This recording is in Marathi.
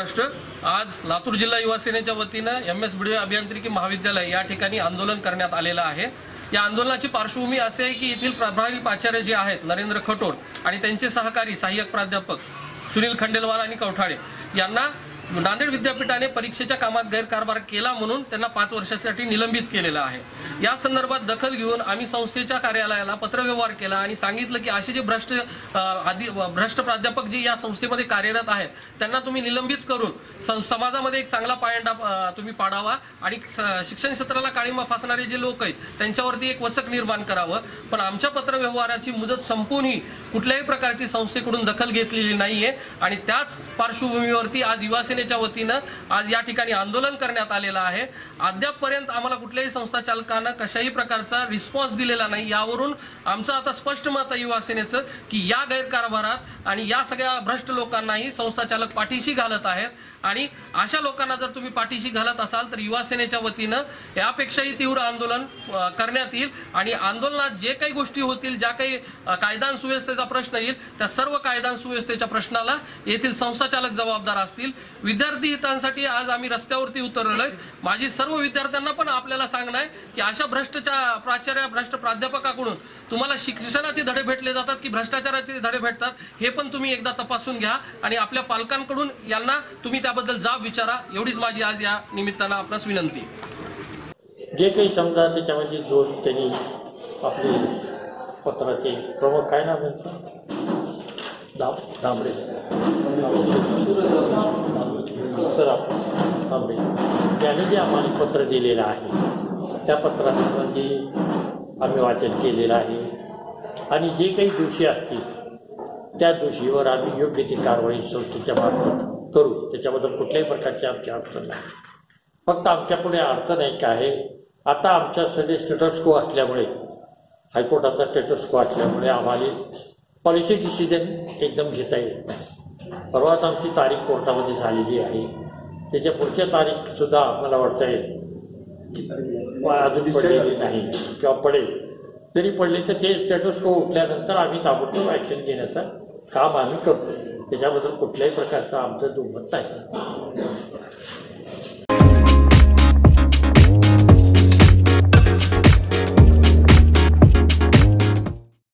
आज लातूर जिल्हा युवा सेनेच्या वतीनं एम एस बी अभियांत्रिकी महाविद्यालय या ठिकाणी आंदोलन करण्यात आलेलं आहे. या आंदोलनाची पार्श्वभूमी असे आहे की येथील प्रभारी प्राचार्य जे आहेत नरेंद्र खटोर आणि त्यांचे सहकारी सहाय्यक प्राध्यापक सुनील खंडेलवाल आणि कवठाळे यांना नांदेड विद्यापीठाने परीक्षेच्या कामात गैरकारभार केला म्हणून त्यांना पाच वर्षासाठी निलंबित केलेलं आहे. या संदर्भात दखल घेऊन आम्ही संस्थेच्या कार्यालयाला पत्रव्यवहार केला आणि सांगितलं की असे जे भ्रष्ट आधी भ्रष्ट प्राध्यापक जे या संस्थेमध्ये कार्यरत आहेत त्यांना तुम्ही निलंबित करून समाजामध्ये एक चांगला पायंडा तुम्ही पाडावा आणि शिक्षण क्षेत्राला काळीमा फासणारे जे लोक आहेत त्यांच्यावरती एक वचक निर्माण करावं. पण आमच्या पत्रव्यवहाराची मुदत संपूनही कुठल्याही प्रकारची संस्थेकडून दखल घेतलेली नाहीये आणि त्याच पार्श्वभूमीवरती आज युवासेने संघटनेच्या वतीनं आज या ठिकाणी आंदोलन करण्यात आलेलं आहे. अद्यापपर्यंत आम्हाला कुठल्याही संस्था चालकानं कशाही प्रकारचा रिस्पॉन्स दिलेला नाही. यावरून आमचं आता स्पष्ट मत आहे युवा सेनेचं की या गैरकारभारात आणि या सगळ्या भ्रष्ट लोकांनाही संस्था चालक पाठीशी घालत आहेत. आणि अशा लोकांना जर तुम्ही पाठीशी घालत असाल तर युवा सेनेच्या वतीनं यापेक्षाही तीव्र आंदोलन करण्यात येईल. आणि आंदोलनात जे काही गोष्टी होतील ज्या काही कायदा सुव्यवस्थेचा प्रश्न येईल त्या सर्व कायदा सुव्यवस्थेच्या प्रश्नाला येथील संस्थाचालक जबाबदार असतील. विद्यार्थी हितांसाठी आज आम्ही रस्त्यावरती उतरलोय माझी सर्व विद्यार्थ्यांना पण आपल्याला सांगणं आहे की अशा भ्रष्टाचार प्राचार्य भ्रष्ट प्राध्यापकाकडून तुम्हाला शिक्षणाचे धडे भेटले जातात की भ्रष्टाचाराचे धडे भेटतात हे पण तुम्ही एकदा तपासून घ्या आणि आपल्या पालकांकडून यांना तुम्ही त्याबद्दल जाब विचारा. एवढीच माझी आज या निमित्तानं आपणास विनंती. जे काही समजा त्याच्यामध्ये दोष त्यांनी आपले पत्राचे प्रमुख काय ना त्यांचं दाब दांबडे सर दांबडे त्याने जे आम्हाला पत्र दिलेलं आहे त्या पत्रासंबंधी आम्ही वाचन केलेलं आहे आणि जे काही दोषी असतील त्या दोषीवर आम्ही योग्य ती कारवाई संस्थेच्या मार्फत करू त्याच्याबद्दल कुठल्याही प्रकारची आमची अडचण नाही फक्त आमच्यापुढे अडचण एक आहे आता आमच्या सगळे स्टेटस को असल्यामुळे हायकोर्टाचा स्टेटस को असल्यामुळे आम्हाला पॉलिसी डिसिजन एकदम घेता येत नाही परवाच आमची तारीख कोर्टामध्ये झालेली आहे. त्याच्या पुढच्या तारीख सुद्धा मला वाटतं आहे की अजून पडलेली नाही किंवा पडेल. जरी पडले तर ते स्टेटस को उठल्यानंतर आम्ही ताबडतोब ॲक्शन घेण्याचं काम आम्ही करतो. त्याच्याबद्दल कुठल्याही प्रकारचं आमचं दुमत नाही.